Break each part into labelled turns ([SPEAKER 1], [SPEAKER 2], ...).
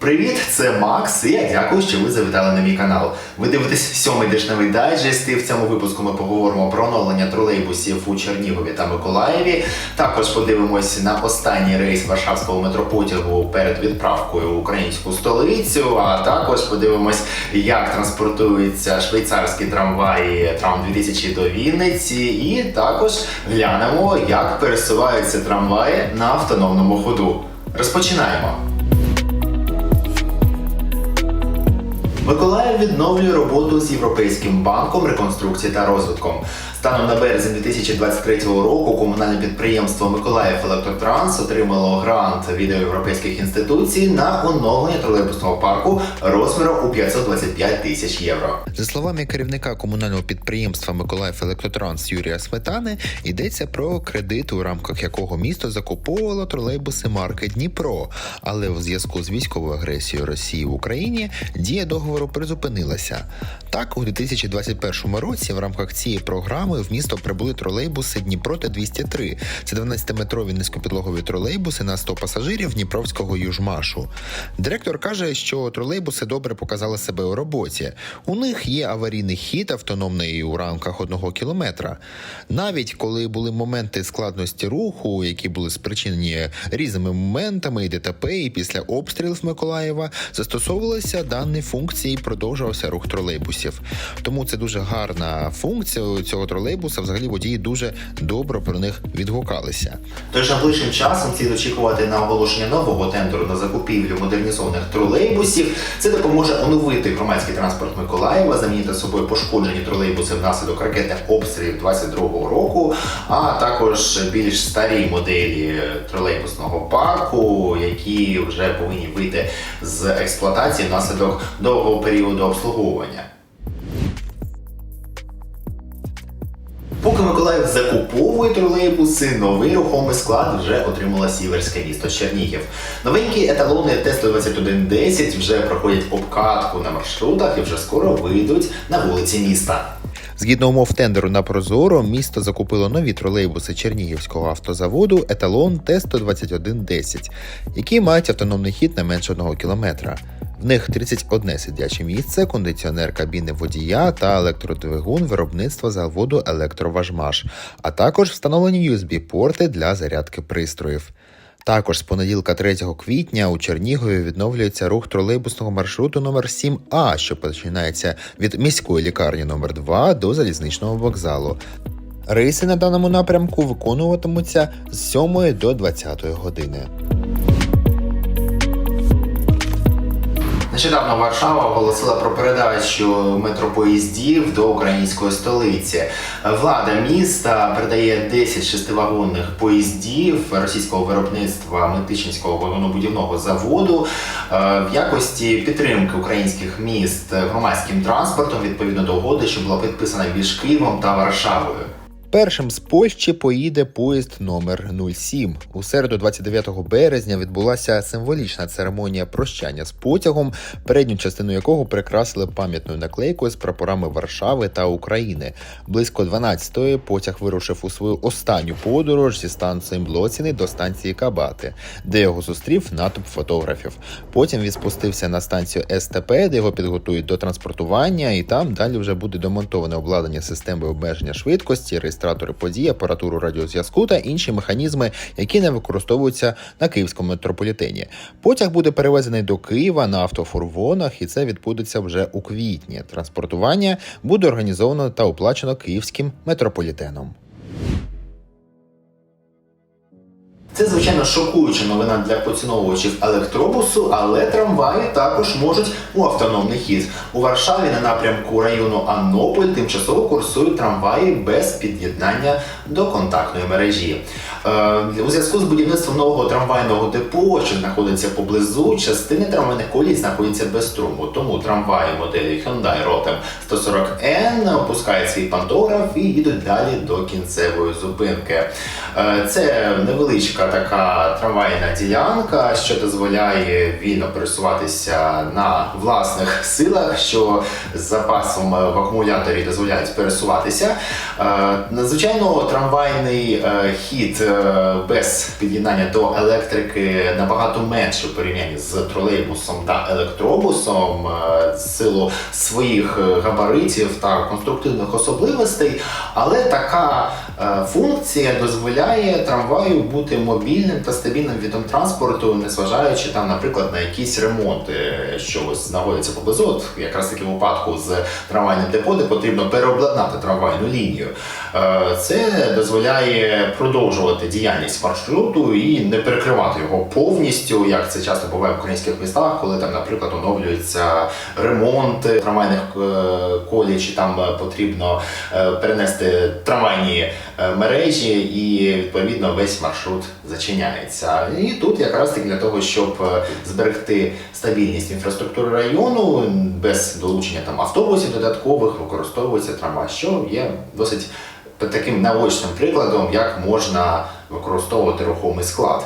[SPEAKER 1] Привіт, це Макс, і я дякую, що ви завітали на мій канал. Ви дивитесь сьомий дешневий дайджест, і в цьому випуску ми поговоримо про оновлення тролейбусів у Чернігові та Миколаєві. Також подивимось на останній рейс Варшавського метропотягу перед відправкою в українську столицю. А також подивимось, як транспортуються швейцарські трамваї Трам 2000 до Вінниці. І також глянемо, як пересуваються трамваї на автономному ходу. Розпочинаємо. Миколаїв відновлює роботу з Європейським банком реконструкції та розвитком. Станом на березень 2023 року комунальне підприємство Миколаїв Електротранс отримало грант від європейських інституцій на оновлення тролейбусного парку розміром у 525 тисяч євро.
[SPEAKER 2] За словами керівника комунального підприємства Миколаїв Електротранс Юрія Сметани, йдеться про кредит, у рамках якого місто закуповувало тролейбуси марки Дніпро. Але в зв'язку з військовою агресією Росії в Україні дія договору призупинилася. Так, у 2021 році в рамках цієї програми в місто прибули тролейбуси Дніпро Т-203. Це 12-метрові низькопідлогові тролейбуси на 100 пасажирів Дніпровського южмашу. Директор каже, що тролейбуси добре показали себе у роботі. У них є аварійний хід автономний у рамках одного кілометра. Навіть коли були моменти складності руху, які були спричинені різними моментами і ДТП, і після обстрілів Миколаєва застосовувалися дані функції і продовжувався рух тролейбусів. Тому це дуже гарна функція цього тролейбуса. Взагалі водії дуже добре про них відгукалися.
[SPEAKER 1] Тож найближчим часом слід очікувати на оголошення нового тендеру на закупівлю модернізованих тролейбусів. Це допоможе оновити громадський транспорт Миколаєва, замінити собою пошкоджені тролейбуси внаслідок ракетних обстрілів 22-го року, а також більш старі моделі тролейбусного парку, які вже повинні вийти з експлуатації внаслідок довгого періоду обслуговування. Поки Миколаїв закуповує тролейбуси, новий рухомий склад вже отримала сіверське місто Чернігів. Новенькі еталони Т-12110 вже проходять обкатку на маршрутах і вже скоро вийдуть на вулиці міста.
[SPEAKER 2] Згідно умов тендеру на Прозоро, місто закупило нові тролейбуси Чернігівського автозаводу еталон Т-12110, які мають автономний хід не менше одного кілометра. В них 31 сидяче місце, кондиціонер кабіни водія та електродвигун виробництва заводу Електроважмаш, а також встановлені USB-порти для зарядки пристроїв. Також з понеділка 3 квітня у Чернігові відновлюється рух тролейбусного маршруту номер 7А, що починається від міської лікарні номер 2 до залізничного вокзалу. Рейси на даному напрямку виконуватимуться з 7 до 20 години.
[SPEAKER 1] Нещодавно Варшава оголосила про передачу метропоїздів до української столиці. Влада міста передає 10 шестивагонних поїздів російського виробництва Митичинського вагонобудівного заводу е, в якості підтримки українських міст громадським транспортом відповідно до угоди, що була підписана між Києвом та Варшавою.
[SPEAKER 2] Першим з Польщі поїде поїзд номер 07. У середу, 29 березня, відбулася символічна церемонія прощання з потягом, передню частину якого прикрасили пам'ятною наклейкою з прапорами Варшави та України. Близько 12-ї потяг вирушив у свою останню подорож зі станції Блоціни до станції Кабати, де його зустрів натовп фотографів. Потім він спустився на станцію СТП, де його підготують до транспортування, і там далі вже буде демонтоване обладнання системи обмеження швидкості реєстратори подій, апаратуру радіозв'язку та інші механізми, які не використовуються на київському метрополітені. Потяг буде перевезений до Києва на автофурвонах, і це відбудеться вже у квітні. Транспортування буде організовано та оплачено київським метрополітеном.
[SPEAKER 1] Це звичайно шокуюча новина для поціновувачів електробусу, але трамваї також можуть у автономний хід. У Варшаві на напрямку району Аннополь тимчасово курсують трамваї без під'єднання до контактної мережі. Е, у зв'язку з будівництвом нового трамвайного депо, що знаходиться поблизу, частини трамвайних колій знаходяться без струму. Тому трамваї моделі Hyundai Rotem 140N опускають свій пантограф і їдуть далі до кінцевої зупинки. Е, Це невеличка така трамвайна ділянка, що дозволяє вільно пересуватися на власних силах, що з запасом в акумуляторі дозволяють пересуватися. Е, Надзвичайно трамвайний хід без під'єднання до електрики набагато менше в порівнянні з тролейбусом та електробусом е, з силу своїх е, габаритів та конструктивних особливостей, але така е, функція дозволяє трамваю бути мобільним та стабільним видом транспорту, незважаючи там, наприклад, на якісь ремонти, що ось знаходяться поблизу. От якраз таки в випадку з трамвайним депо, де потрібно переобладнати трамвайну лінію. Е, Це дозволяє продовжувати діяльність маршруту і не перекривати його повністю, як це часто буває в українських містах, коли там, наприклад, оновлюється ремонт трамвайних е, колій, чи там е, потрібно е, перенести трамвайні мережі, і відповідно весь маршрут зачиняється. І тут якраз таки для того, щоб зберегти стабільність інфраструктури району без долучення там автобусів додаткових, використовується трамвай, що є досить таким наочним прикладом, як можна використовувати рухомий склад.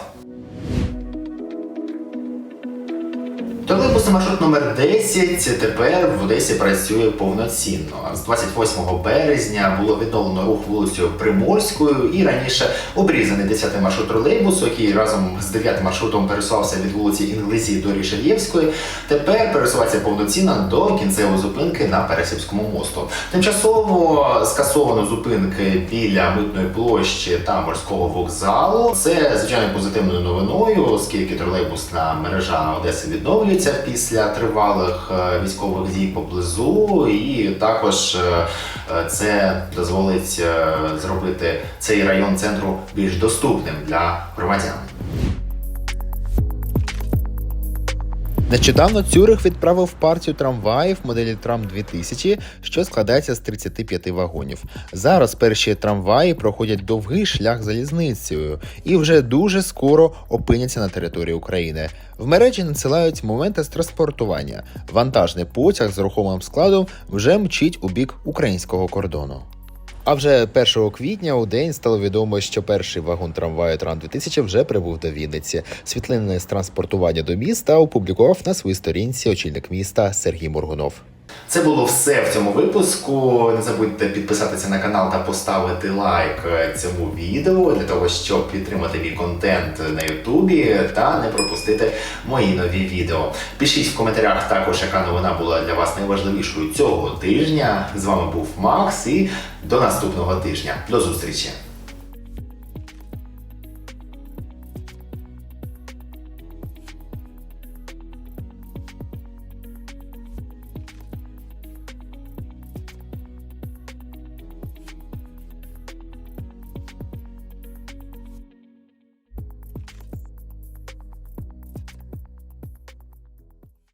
[SPEAKER 1] Тролейбусний маршрут номер 10 тепер в Одесі працює повноцінно. З 28 березня було відновлено рух вулицею Приморською і раніше обрізаний 10-й маршрут тролейбусу, який разом з 9 маршрутом пересувався від вулиці Інглизії до Рішельєвської. Тепер пересувається повноцінно до кінцевої зупинки на Пересипському мосту. Тимчасово скасовано зупинки біля митної площі та морського вокзалу. Це звичайно позитивною новиною, оскільки тролейбусна мережа Одеси відновлюється після тривалих е, військових дій поблизу, і також е, е, це дозволить зробити цей район центру більш доступним для громадян.
[SPEAKER 2] Нещодавно Цюрих відправив партію трамваїв моделі Трам 2000, що складається з 35 вагонів. Зараз перші трамваї проходять довгий шлях залізницею і вже дуже скоро опиняться на території України. В мережі надсилають моменти з транспортування. Вантажний потяг з рухомим складом вже мчить у бік українського кордону. А вже 1 квітня у день стало відомо, що перший вагон трамваю Тран 2000 вже прибув до Вінниці. Світлини з транспортування до міста опублікував на своїй сторінці очільник міста Сергій Моргунов.
[SPEAKER 1] Це було все в цьому випуску. Не забудьте підписатися на канал та поставити лайк е, цьому відео для того, щоб підтримати мій контент на Ютубі та не пропустити мої нові відео. Пишіть в коментарях також, яка новина була для вас найважливішою цього тижня. З вами був Макс і до наступного тижня. До зустрічі!